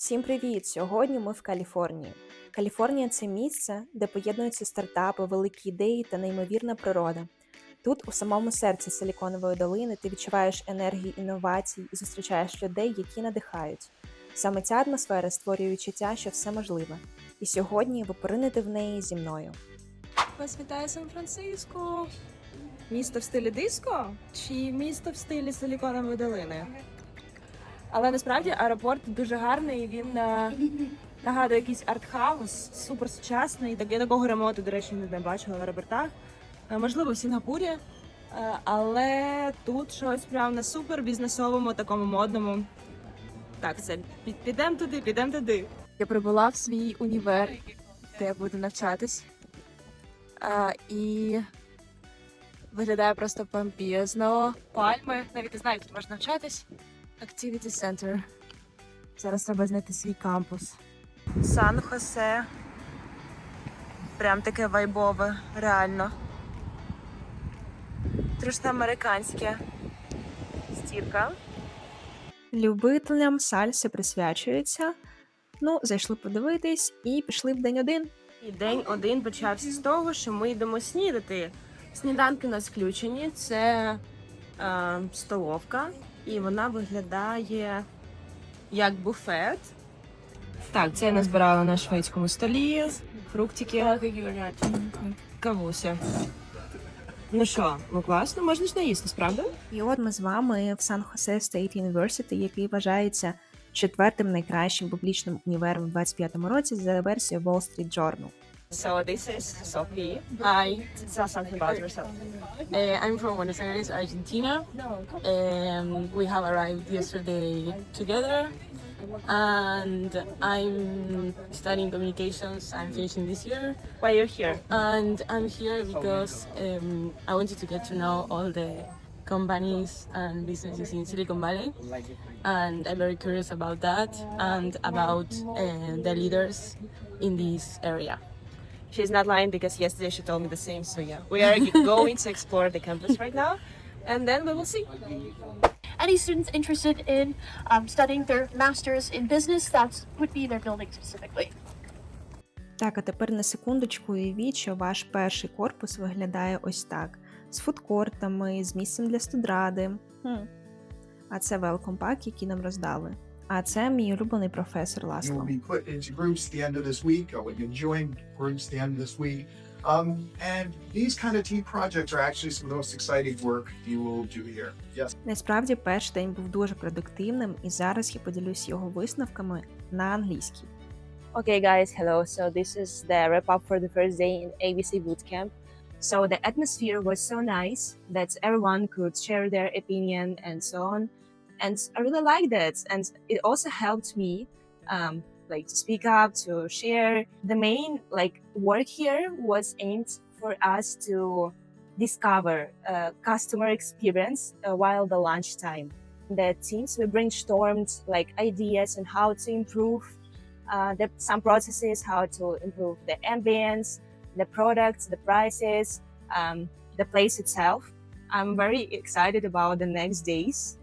Всім привіт! Сьогодні ми в Каліфорнії. Каліфорнія це місце, де поєднуються стартапи, великі ідеї та неймовірна природа. Тут, у самому серці Силіконової долини, ти відчуваєш енергію інновацій і зустрічаєш людей, які надихають. Саме ця атмосфера створює відчуття, що все можливе. І сьогодні ви поринете в неї зі мною. Вас вітає Сан-Франциско. Місто в стилі диско чи місто в стилі Силіконової долини? Але насправді аеропорт дуже гарний. Він е, нагадує якийсь артхаус, супер сучасний. Так я такого ремонту, до речі, не бачила в аеропортах. Е, Можливо, в Сінгапурі. Е, Але тут щось прям на супер бізнесовому, такому модному. Так, все, під- підемо туди, підемо туди. Я прибула в свій універ, де я буду навчатись. А, і виглядає просто помпізно. Пальми, навіть не знаю, як тут можна навчатись. Activity Center. Зараз треба знайти свій кампус. Сан-Хосе. Прям таке вайбове, реально. Трошки американське. Стірка. Любителям сальси присвячується. Ну, зайшли подивитись і пішли в день один. І день один почався з того, що ми йдемо снідати. Сніданки у нас включені. Це е, столовка, і вона виглядає як буфет. Так, це я назбирала на шведському столі. Фруктики. Кавуся. Ну що, ну класно, можна ж наїсти, справді? І от ми з вами в Сан-Хосе State University, який вважається четвертим найкращим публічним універом у 25-му році за версією Wall Street Journal. So this is Sophie. Hi. Tell something about yourself. Uh, I'm from Buenos Aires, Argentina. Um, we have arrived yesterday together, and I'm studying communications. I'm finishing this year, Why you're here? and I'm here because um, I wanted to get to know all the companies and businesses in Silicon Valley, and I'm very curious about that and about uh, the leaders in this area. She's not lying because yesterday she told me the same. So yeah, we are going to explore the campus right now, and then we will see. any students interested in um, studying their masters in business, that would be their building specifically. Так, а тепер на секундочку уявіть, що ваш перший корпус виглядає ось так: з фудкортами, з місцем для студради. Хм. А це велком пак, який нам роздали. А це мій улюблений професор Ласло. will be put into groups at the end of this week, or when you join groups at the end of this week. Um, and these kind of team projects are actually some of the most exciting work you will do here. Yes. Насправді перший день був дуже продуктивним, і зараз я поділюсь його висновками на англійській. Okay, guys, hello. So this is the wrap up for the first day in ABC Bootcamp. So the atmosphere was so nice that everyone could share their opinion and so on, and I really liked it. And it also helped me, um, like to speak up, to share. The main like work here was aimed for us to discover uh, customer experience uh, while the lunchtime. The teams we brainstormed like ideas on how to improve uh, the, some processes, how to improve the ambience, the products, the prices, um, the place itself. I'm very excited about the next days.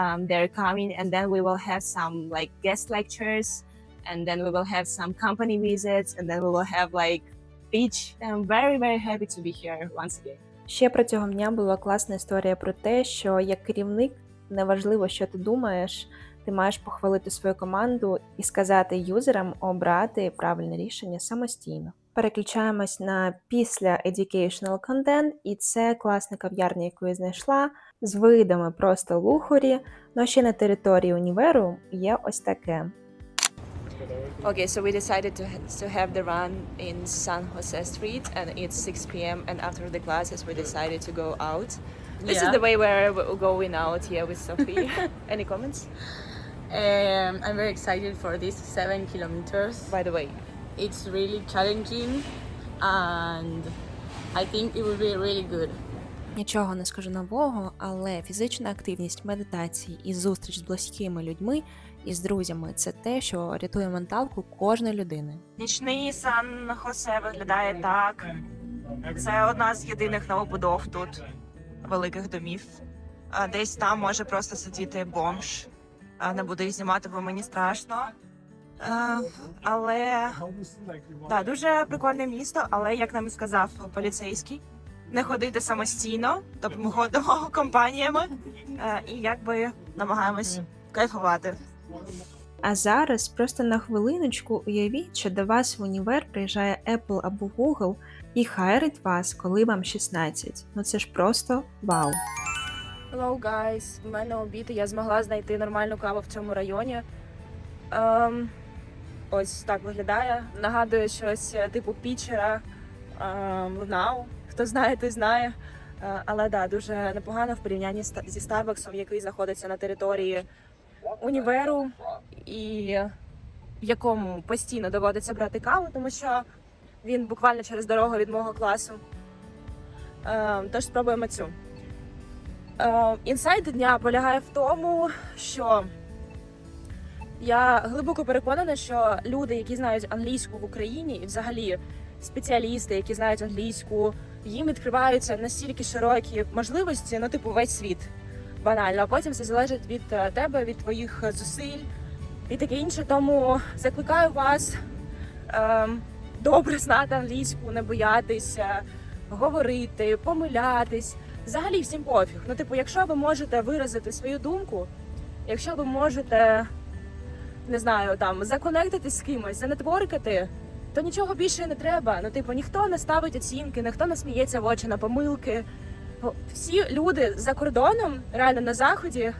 Um, they're coming, and then we will have some like guest lectures, and then we will have some company visits, and then we will have like beach. I'm very very happy to be here once again. Ще протягом дня була класна історія про те, що як керівник неважливо, що ти думаєш, ти маєш похвалити свою команду і сказати юзерам обрати правильне рішення самостійно. Переключаємось на після educational content, і це класна кав'ярня, яку я знайшла з видами просто лухорі. Ну ще на території універу є ось таке. Okay, so we decided to to have the run in San Jose Street, and it's 6 p.m. And after the classes, we decided to go out. This is the way we're we're going out here with Sophie. Any comments? Um, I'm very excited for these seven kilometers. By the way, It's really challenging, and I think it will be really good. Нічого не скажу нового, але фізична активність, медитації і зустріч з близькими людьми і з друзями це те, що рятує менталку кожної людини. нічний Сан Хосе виглядає так. Це одна з єдиних новобудов тут великих домів. А Десь там може просто сидіти бомж. А Не буду їх знімати, бо мені страшно. Е, але да, дуже прикольне місто, але як нам сказав поліцейський, не ходити самостійно, тобто ми ходимо компаніями е, і якби намагаємось кайфувати. А зараз просто на хвилиночку уявіть, що до вас в універ приїжджає Apple або Google і хайрить вас, коли вам 16. Ну це ж просто вау. Hello, guys. В мене обід, і я змогла знайти нормальну каву в цьому районі. Ем, ось так виглядає. Нагадує щось е, типу пічера ем, Лунау. Хто знає, той знає. Е, але да, дуже непогано в порівнянні зі Старбаксом, який знаходиться на території універу, і в якому постійно доводиться брати каву, тому що він буквально через дорогу від мого класу. Ем, тож спробуємо цю. Е, Інсайт дня полягає в тому, що я глибоко переконана, що люди, які знають англійську в Україні, і взагалі спеціалісти, які знають англійську, їм відкриваються настільки широкі можливості, ну типу весь світ банально. А потім все залежить від е, тебе, від твоїх е, зусиль і таке інше. Тому закликаю вас ем, добре знати англійську, не боятися, говорити, помилятись. Взагалі всім пофіг. Ну, типу, якщо ви можете виразити свою думку, якщо ви можете, не знаю, там законектитись з кимось, занетворкати, то нічого більше не треба. Ну, типу, ніхто не ставить оцінки, ніхто не сміється в очі на помилки. Всі люди за кордоном, реально на заході,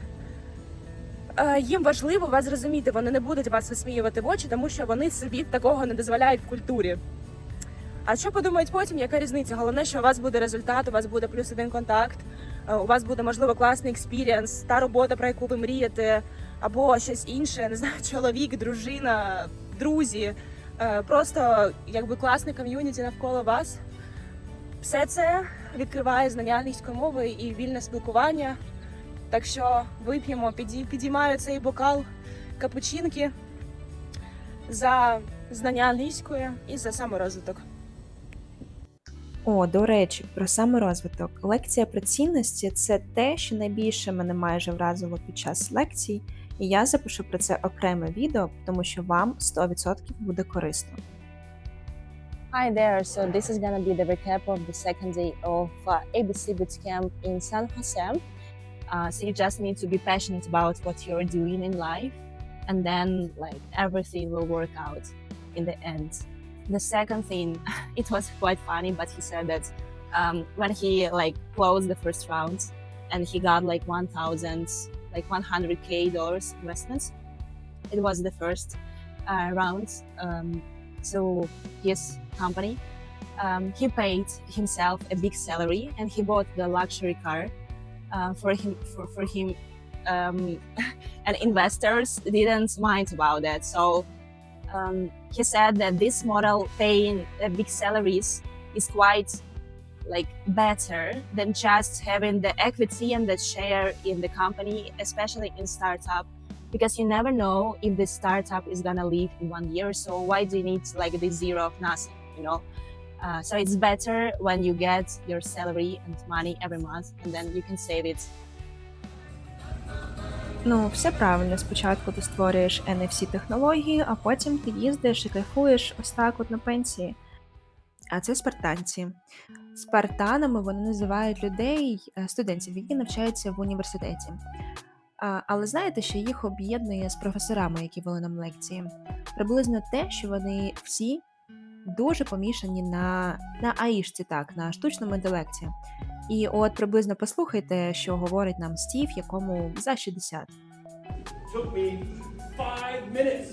е, їм важливо вас зрозуміти. Вони не будуть вас висміювати в очі, тому що вони собі такого не дозволяють в культурі. А що подумають потім, яка різниця? Головне, що у вас буде результат, у вас буде плюс один контакт, е, у вас буде можливо класний експірієнс, та робота, про яку ви мрієте, або щось інше, не знаю, чоловік, дружина, друзі, просто якби класне ком'юніті навколо вас. Все це відкриває знання англійської мови і вільне спілкування. Так що вип'ємо, підіймаю цей бокал капучинки за знання англійської і за саморозвиток. О, до речі, про саморозвиток. Лекція про цінності це те, що найбільше мене майже вразило під час лекцій, і я запишу про це окреме відео, тому що вам 100% буде корисно. Hi there. So this is gonna be the recap of the second day of uh, ABC Bootcamp in San Jose. Uh, so you just need to be passionate about what you're doing in life, and then like everything will work out in the end. The second thing, it was quite funny, but he said that um, when he like closed the first round, and he got like 1,000, like 100k dollars investments. It was the first uh, round. Um, so his company. Um, he paid himself a big salary and he bought the luxury car uh, for him. For, for him, um, and investors didn't mind about that. So um, he said that this model, paying uh, big salaries, is quite like better than just having the equity and the share in the company, especially in startup because you never know if the startup is gonna leave in one year. So why do you need like this zero of nothing? You know. Uh, so it's better when you get your salary and money every month, and then you can save it. Ну, все правильно. Спочатку ти створюєш NFC технології, а потім ти їздиш і кайфуєш ось так от на пенсії. А це спартанці. Спартанами вони називають людей, е, студентів, які навчаються в університеті. Але знаєте, що їх об'єднує з професорами, які вели нам лекції? Приблизно те, що вони всі дуже помішані на, на аїшці, так, на штучному інтелекті. І от приблизно послухайте, що говорить нам Стів, якому за 60. took me five minutes.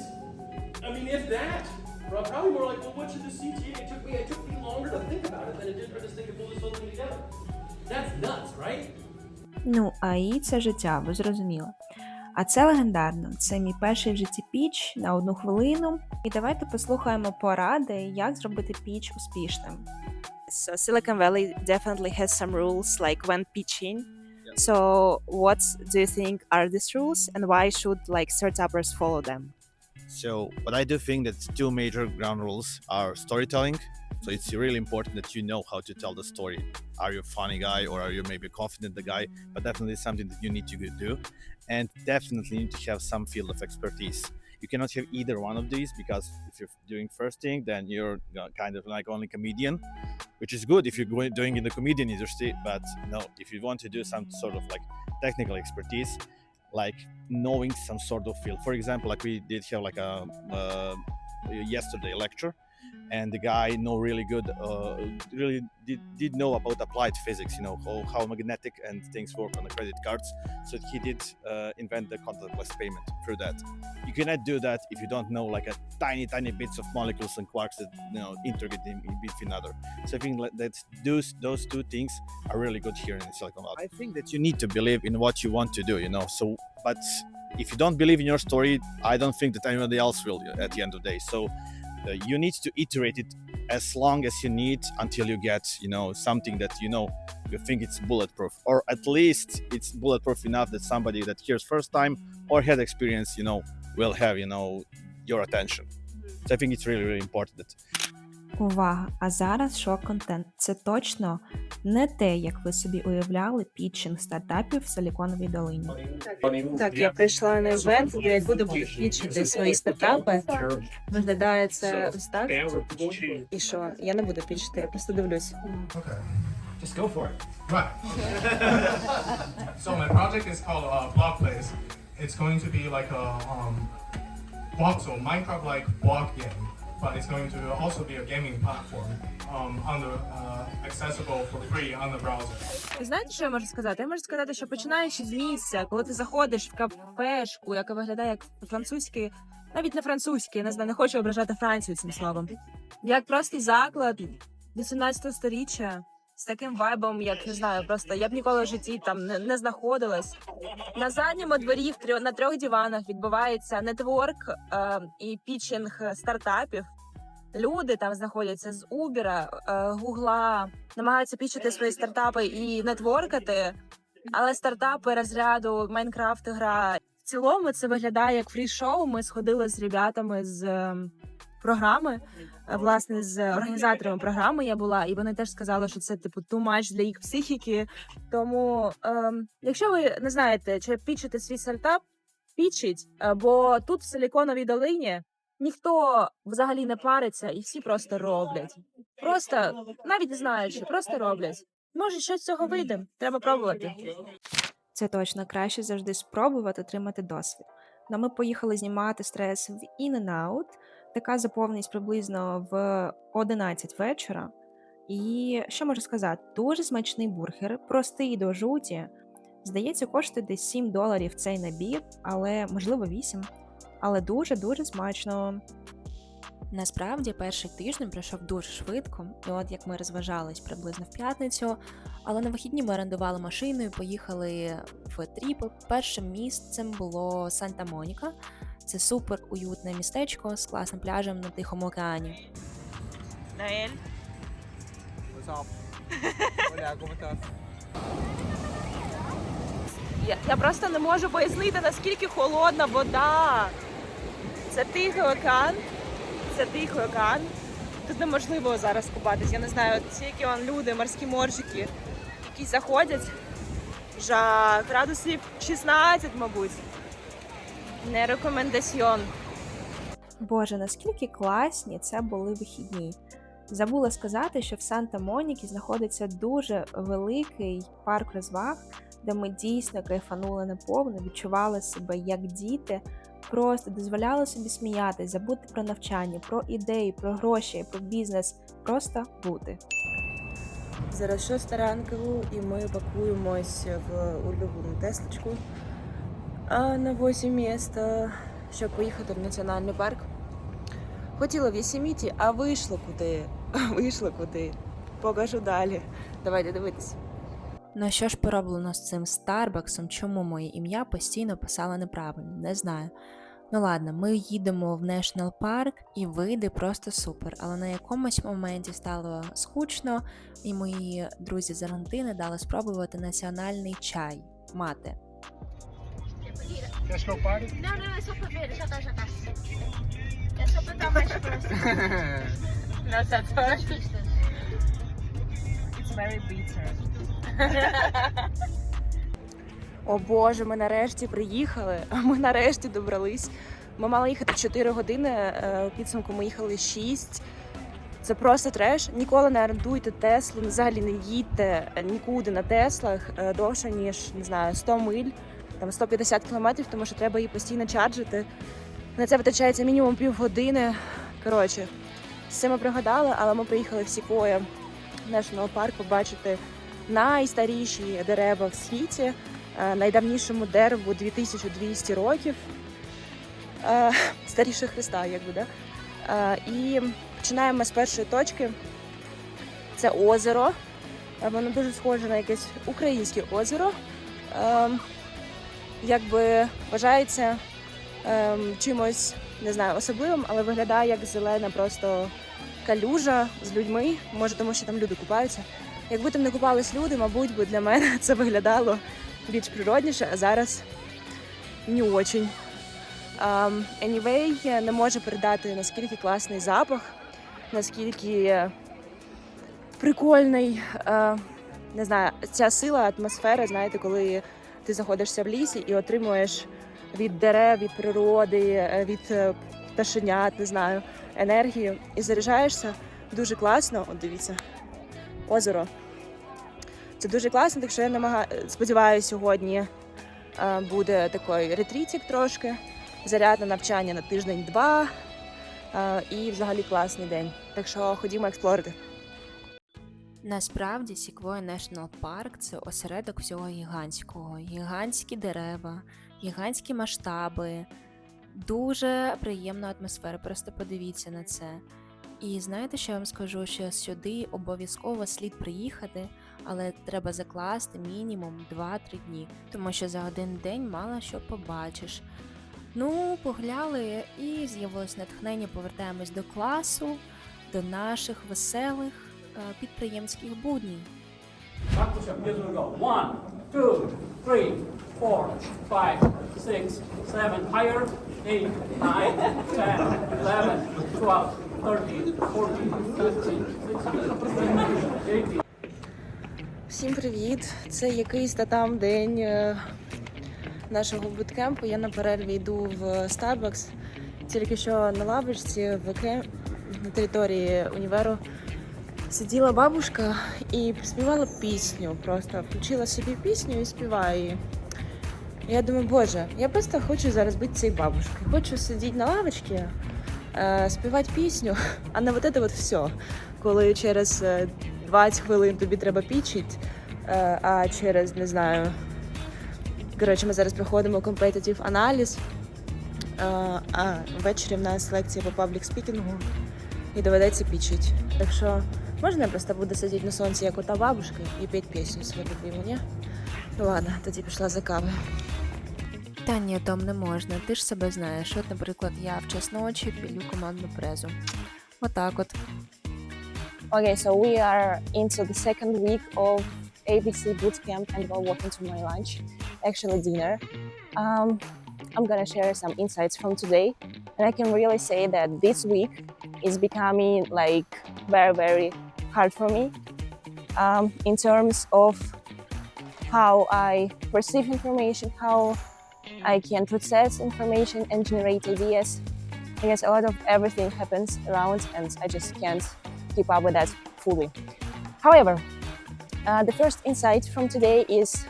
I mean, if that. Well, Probably more like, well, what should the CTA? It took me. It took me longer to think about it than it did for this thing to pull this whole thing together. That's nuts, right? Ну, АІ це життя, ви зрозуміли. А це легендарно. Це мій перший в житті піч на одну хвилину. І давайте послухаємо поради, як зробити піч успішним. So Silicon Valley definitely has some rules like when pitching. So what do you think are these rules and why should like startuppers follow them? So, but I do think that two major ground rules are storytelling. So it's really important that you know how to tell the story. Are you a funny guy or are you maybe confident guy? But definitely something that you need to do. And definitely need to have some field of expertise. you cannot have either one of these because if you're doing first thing, then you're kind of like only comedian, which is good if you're doing in the comedian industry. But no, if you want to do some sort of like technical expertise, like knowing some sort of field. For example, like we did have like a uh, yesterday lecture, and the guy know really good, uh, really did, did know about applied physics. You know how, how magnetic and things work on the credit cards. So he did uh, invent the contactless payment through that. You cannot do that if you don't know like a tiny tiny bits of molecules and quarks that you know integrate in, in between other. So I think that those those two things are really good here in Silicon Valley. I think that you need to believe in what you want to do. You know, so but if you don't believe in your story, I don't think that anybody else will at the end of the day. So uh, you need to iterate it as long as you need until you get you know something that you know you think it's bulletproof. Or at least it's bulletproof enough that somebody that hears first time or had experience you know will have you know your attention. So i think it's really really important that Увага! А зараз шок-контент. Це точно не те, як ви собі уявляли пітчинг стартапів в Силіконовій долині. Так, я прийшла на івент, де я буду пічити свої стартапи. Виглядає це ось так. І що? Я не буду пічити, я просто дивлюсь. Just go for it. Right. so my project is called uh, Block Place. It's going to be like a um, block, so Minecraft-like block game, but it's going to also be a gaming platform um, on the uh, accessible for free on the browser. Знаєте, що я можу сказати? Я можу сказати, що починаючи з місця, коли ти заходиш в кафешку, яка виглядає як французький, навіть не французький, не знаю, не хочу ображати Францію цим словом. Як простий заклад 18 сторіччя з таким вайбом, як не знаю, просто я б ніколи в житті там не, не знаходилась. На задньому дворі в трьох на трьох диванах відбувається нетворк е, і пічинг стартапів. Люди там знаходяться з Uber, е, Гугла, намагаються пічити свої стартапи і нетворкати, але стартапи розряду Майнкрафт гра. В цілому це виглядає як фрі-шоу. Ми сходили з ребятами з е, програми. Е, Власне, з організаторами програми я була, і вони теж сказали, що це типу too much для їх психіки. Тому, ем, якщо ви не знаєте, чи пічити свій стартап, пічіть, е, бо тут в Силіконовій долині ніхто взагалі не париться, і всі просто роблять. Просто навіть не знаючи, просто роблять. Може, щось з цього вийде. Треба пробувати. Це точно краще завжди спробувати отримати досвід. Ну, ми поїхали знімати стрес в In-N-Out. Така заповненість приблизно в 11 вечора. І що можу сказати? Дуже смачний бургер, простий до жуті. Здається, коштує десь 7 доларів цей набір, але можливо 8. Але дуже-дуже смачно. Насправді перший тиждень пройшов дуже швидко, і от як ми розважались приблизно в п'ятницю, але на вихідні ми орендували машину і поїхали в тріп. Першим місцем було Санта-Моніка. Це супер уютне містечко з класним пляжем на Тихому океані. Наель. Я, я просто не можу пояснити, наскільки холодна вода. Це тихий океан. Це тихий океан. Тут неможливо зараз купатись. Я не знаю, тільки он люди, морські моржики, які заходять. Жах, градусів 16, мабуть. Не рекомендаціон. Боже, наскільки класні це були вихідні. Забула сказати, що в Санта-Монікі знаходиться дуже великий парк розваг, де ми дійсно кайфанули наповну, відчували себе як діти, просто дозволяли собі сміятись, забути про навчання, про ідеї, про гроші, про бізнес, просто бути. Зараз шоста ранку, і ми пакуємось в улюблену теслочку на 8 міста, щоб поїхати в національний парк. Хотіла в Ясеміті, а вийшло куди? Вийшло куди. Покажу далі. Давайте дивитись. Ну що ж пороблено з цим Старбаксом? Чому моє ім'я постійно писала неправильно? Не знаю. Ну ладно, ми їдемо в National Парк і вийде просто супер. Але на якомусь моменті стало скучно, і мої друзі з Аргентини дали спробувати національний чай мати. Let's go party. No, no, é só pra ver, já tá, já tá. É só pra dar mais próximo. Nossa, As pistas. It's very bitter. О Боже, ми нарешті приїхали. Ми нарешті добрались Ми мали їхати 4 години, е, у підсумку ми їхали 6. Це просто треш. Ніколи не орендуйте Теслу, взагалі не їдьте нікуди на Теслах е, довше, ніж не знаю, 100 миль, там 150 кілометрів, тому що треба її постійно чарджити. На це витрачається мінімум півгодини. Коротше, цим ми пригадали, але ми приїхали в Сікоя National Park побачити найстаріші дерева в світі, е, найдавнішому дереву 2200 років. Е, Старіше Христа, якби, да? Е, І починаємо з першої точки. Це озеро. Воно дуже схоже на якесь українське озеро. Якби вважається ем, чимось не знаю, особливим, але виглядає як зелена просто калюжа з людьми. Може, тому що там люди купаються. Якби там не купались люди, мабуть, би для мене це виглядало більш природніше, а зараз не очень. Um, anyway, не можу передати наскільки класний запах, наскільки прикольний, е, не знаю, ця сила, атмосфера, знаєте, коли ти знаходишся в лісі і отримуєш від дерев, від природи, е, від е, пташенят, не знаю, енергію і заряджаєшся дуже класно. От дивіться, озеро. Це дуже класно, так що я намагаю, сподіваюся, сьогодні е, буде такий ретрітик трошки, заряд на навчання на тиждень-два і взагалі класний день. Так що ходімо експлорити. Насправді Sequoia National Park – це осередок всього гігантського. Гігантські дерева, гігантські масштаби, дуже приємна атмосфера. Просто подивіться на це. І знаєте, що я вам скажу? Що сюди обов'язково слід приїхати, але треба закласти мінімум 2-3 дні, тому що за один день мало що побачиш. Ну, погуляли і з'явилось натхнення, повертаємось до класу, до наших веселих підприємських go. One, two, three, four, five, six, seven. Higher. Eight, nine, ten, eleven, twelve, thirteen, fourteen, fifteen, sixteen, seventeen, eighteen. Всім привіт! Це якийсь та там день е, нашого буткемпу. Я на перерві йду в Starbucks. Тільки що на лавочці в кем... на території універу сиділа бабушка і співала пісню. Просто включила собі пісню і співає. Я думаю, боже, я просто хочу зараз бути цією бабушкою. Хочу сидіти на лавочці, е, співати пісню, а не вот это вот все. Коли через е, 20 хвилин тобі треба пічить, е, а через не знаю. Коротше, ми зараз проходимо competitive аналіз. Е, А ввечері в нас лекція по паблік спікінгу і доведеться пічить. Так що можна я просто буду сидіти на сонці, як ота бабушка, і петь пісню свою любиму, ні? Ну ладно, тоді пішла за кавою. Та ні, Том, не можна. Ти ж себе знаєш. От, наприклад, я в час ночі пілю командну презу. Отак от. Okay, so we are into the second week of ABC Bootcamp and we're walking to my lunch, actually dinner. Um, I'm gonna share some insights from today, and I can really say that this week is becoming like very, very hard for me um, in terms of how I perceive information, how I can process information and generate ideas. I guess a lot of everything happens around, and I just can't keep up with that fully. However, uh, the first insight from today is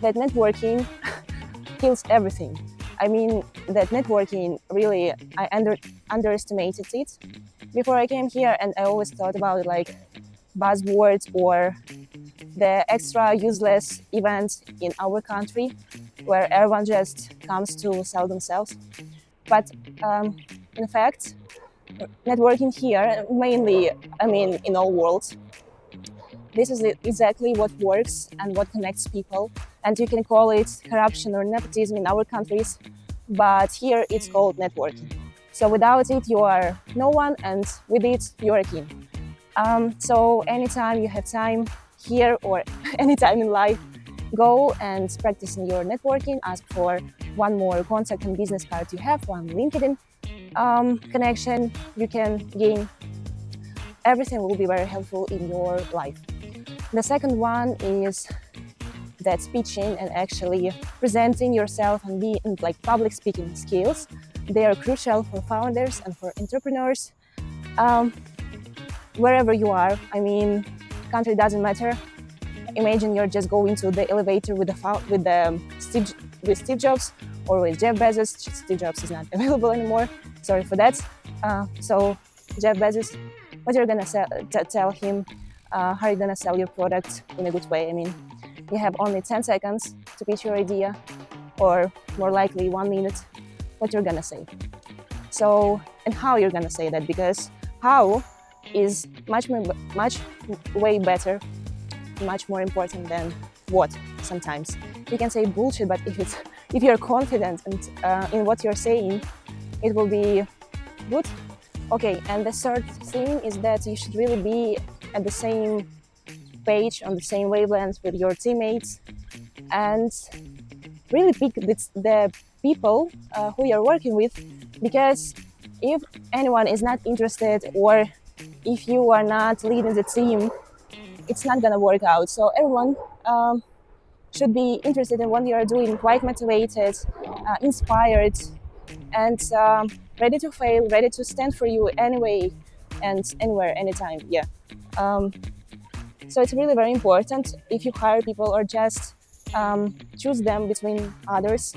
that networking kills everything. I mean, that networking really, I under, underestimated it before I came here, and I always thought about like buzzwords or the extra useless events in our country where everyone just comes to sell themselves. But um, in fact, networking here, mainly, I mean, in all worlds, this is exactly what works and what connects people. And you can call it corruption or nepotism in our countries, but here it's called networking. So without it, you are no one, and with it, you're a king. Um, so anytime you have time here or anytime in life, go and practice in your networking. Ask for one more contact and business card you have, one LinkedIn um, connection you can gain. Everything will be very helpful in your life. The second one is that speaking and actually presenting yourself and being like public speaking skills. They are crucial for founders and for entrepreneurs. Um, wherever you are, I mean, country doesn't matter. Imagine you're just going to the elevator with the with the um, Steve, with Steve Jobs or with Jeff Bezos. Steve Jobs is not available anymore. Sorry for that. Uh, so Jeff Bezos, what you're gonna sell, tell him? Uh, how are you gonna sell your product in a good way? I mean, you have only 10 seconds to pitch your idea, or more likely one minute. What you're gonna say? So, and how you're gonna say that? Because how is much more, much way better, much more important than what. Sometimes you can say bullshit, but if it's if you're confident and uh, in what you're saying, it will be good. Okay, and the third thing is that you should really be at the same page, on the same wavelength with your teammates, and really pick the, the people uh, who you're working with, because if anyone is not interested or if you are not leading the team, it's not gonna work out. So everyone um, should be interested in what you are doing, quite motivated, uh, inspired, and um, ready to fail, ready to stand for you anyway and anywhere, anytime. Yeah. Um, so it's really very important if you hire people or just um, choose them between others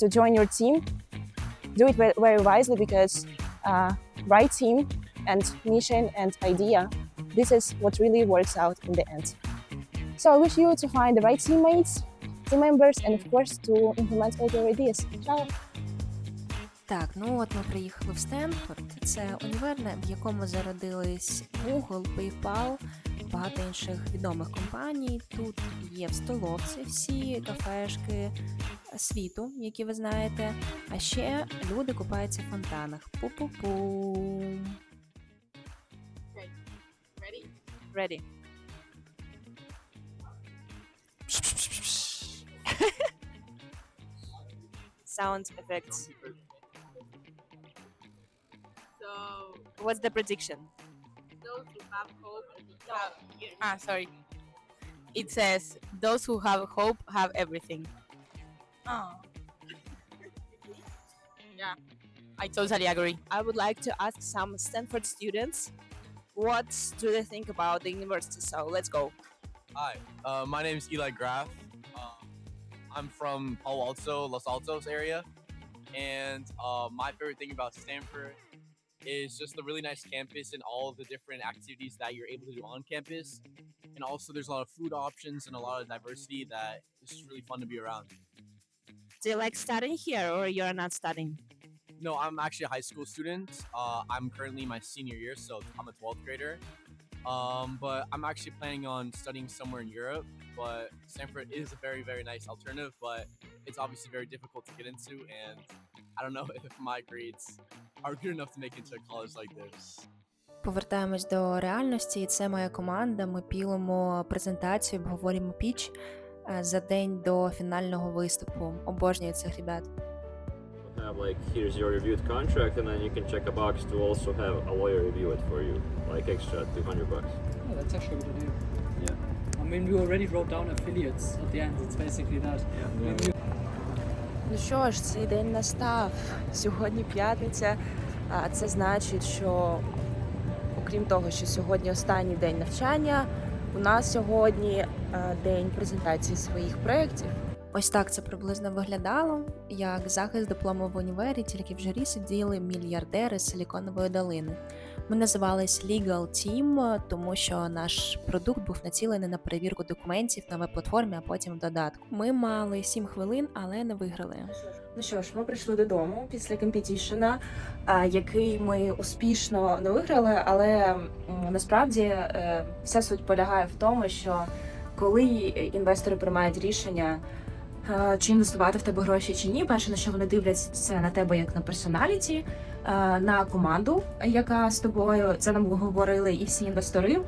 to join your team. Do it ve- very wisely because uh, right team and mission and idea, this is what really works out in the end. So I wish you to find the right teammates, team members, and of course to implement all your ideas. Ciao! Так, ну от ми приїхали в Стенфорд. Це універ, в якому зародились Google, PayPal, багато інших відомих компаній. Тут є в столовці всі кафешки світу, які ви знаєте. А ще люди купаються в фонтанах. Пу-пу-пу. Ready? Ready. Sound effects. So, What's the prediction? those who have hope have, ah, sorry. It says, those who have hope have everything. Oh. Yeah, I totally agree. I would like to ask some Stanford students what do they think about the university. So let's go. Hi, uh, my name is Eli Graf. Um, I'm from Palo Alto, Los Altos area, and uh, my favorite thing about Stanford is just the really nice campus and all of the different activities that you're able to do on campus. And also, there's a lot of food options and a lot of diversity that is just really fun to be around. Do you like studying here or you're not studying? No, I'm actually a high school student. Uh, I'm currently in my senior year, so I'm a 12th grader. Um, but I'm actually planning on studying somewhere in Europe. But Stanford is a very, very nice alternative, but it's obviously very difficult to get into. And I don't know if my grades are good enough to make it to a college like this. Повертаємось до реальності, і це моя команда. Ми пілимо презентацію, обговорюємо піч е, За день до фінального виступу. Обожнюю цих ребят. have like here's your reviewed contract and then you can check a box to also have a lawyer review it for you like extra 200 bucks Oh, that's actually a good idea. Yeah. I mean, we already wrote down affiliates at the end. It's basically that. Mean, you- Ну що ж, цей день настав. Сьогодні п'ятниця, а це значить, що окрім того, що сьогодні останній день навчання, у нас сьогодні е, день презентації своїх проєктів. Ось так це приблизно виглядало, як захист диплому в універі, тільки в журі сиділи мільярдери з Силіконової долини. Ми називались Legal Team, тому що наш продукт був націлений на перевірку документів на веб-платформі, а потім в додатку. Ми мали 7 хвилин, але не виграли. Ну що ж, ми прийшли додому після компетішена, який ми успішно не виграли, але насправді е, вся суть полягає в тому, що коли інвестори приймають рішення, чи інвестувати в тебе гроші чи ні, перше на що вони дивляться це на тебе як на персоналіті, е, на команду, яка з тобою це нам говорили і всі інвестори.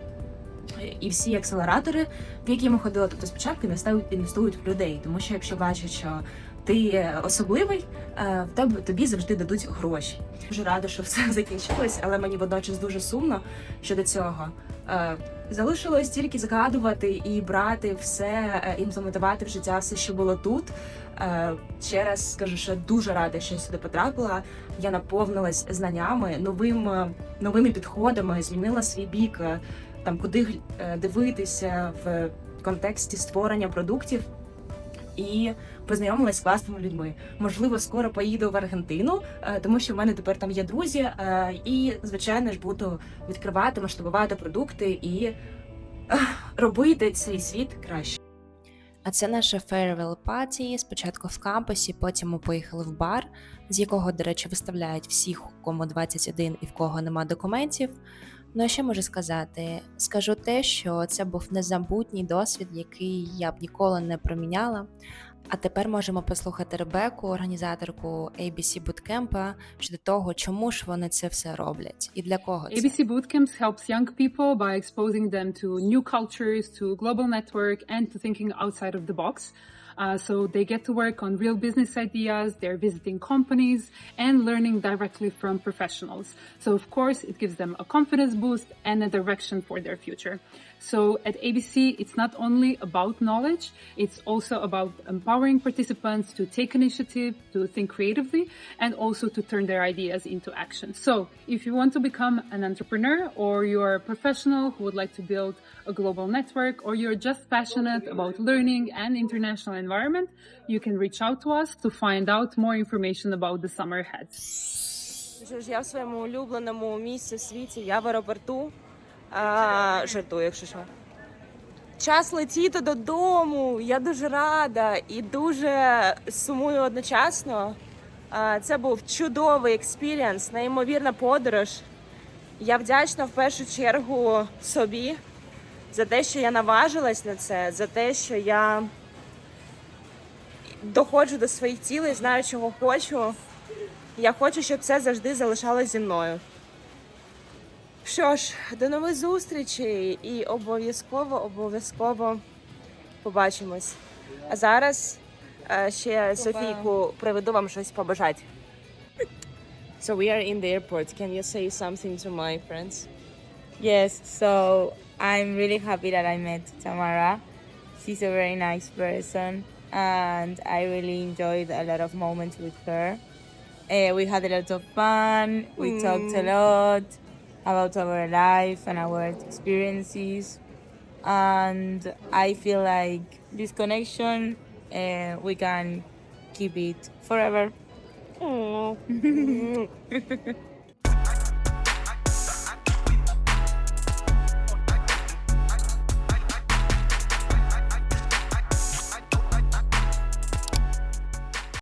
І всі акселератори, в які ми ходили, тобто спочатку інвестують в людей, тому що якщо бачать, що ти особливий, е, в тебе тобі завжди дадуть гроші. Дуже рада, що все закінчилось, але мені водночас дуже сумно щодо цього. Залишилось тільки згадувати і брати все, е, імплементувати в життя все, що було тут. Е, Ще раз скажу, що дуже рада, що я сюди потрапила. Я наповнилась знаннями, новим, е, новими підходами, змінила свій бік, там куди дивитися в контексті створення продуктів. І познайомилась з класними людьми. Можливо, скоро поїду в Аргентину, е, тому що в мене тепер там є друзі. е, І, звичайно ж, буду відкривати, масштабувати продукти і е, робити цей світ краще. А це наша farewell party, спочатку в кампусі, потім ми поїхали в бар, з якого, до речі, виставляють всіх, кому 21 і в кого нема документів. Ну а що можу сказати? Скажу те, що це був незабутній досвід, який я б ніколи не проміняла. А тепер можемо послухати Ребеку, організаторку ABC Bootcamp, щодо того, чому ж вони це все роблять і для кого це. ABC Bootcamps helps young people by exposing them to new cultures, to global network, and to thinking outside of the box. Uh, so they get to work on real business ideas, they're visiting companies, and learning directly from professionals. So, of course, it gives them a confidence boost and a direction for their future. So, at ABC, it's not only about knowledge, it's also about empowering participants to take initiative, to think creatively, and also to turn their ideas into action. So, if you want to become an entrepreneur or you're a professional who would like to build a global network or you're just passionate about learning and international environment, you can reach out to us to find out more information about the summer ahead. Що ж, я в своєму улюбленому місці в світі, я в аеропорту. Жартую, якщо що. Час летіти додому. Я дуже рада і дуже сумую одночасно. Це був чудовий експірієнс, неймовірна подорож. Я вдячна в першу чергу собі за те, що я наважилась на це, за те, що я доходжу до своїх цілей, знаю, чого хочу. Я хочу, щоб це завжди залишалось зі мною. Що ж, до нових зустрічей і обов'язково, обов'язково побачимось. А зараз е, ще Софійку приведу вам щось побажати. So we are in the airport. Can you say something to my friends? Yes, so I'm really happy that I met Tamara. She's a very nice person, and I really enjoyed a lot of moments with her. Uh, we had a lot of fun. We talked a Mm. lot about our life and our experiences, and I feel like this connection uh, we can keep it forever.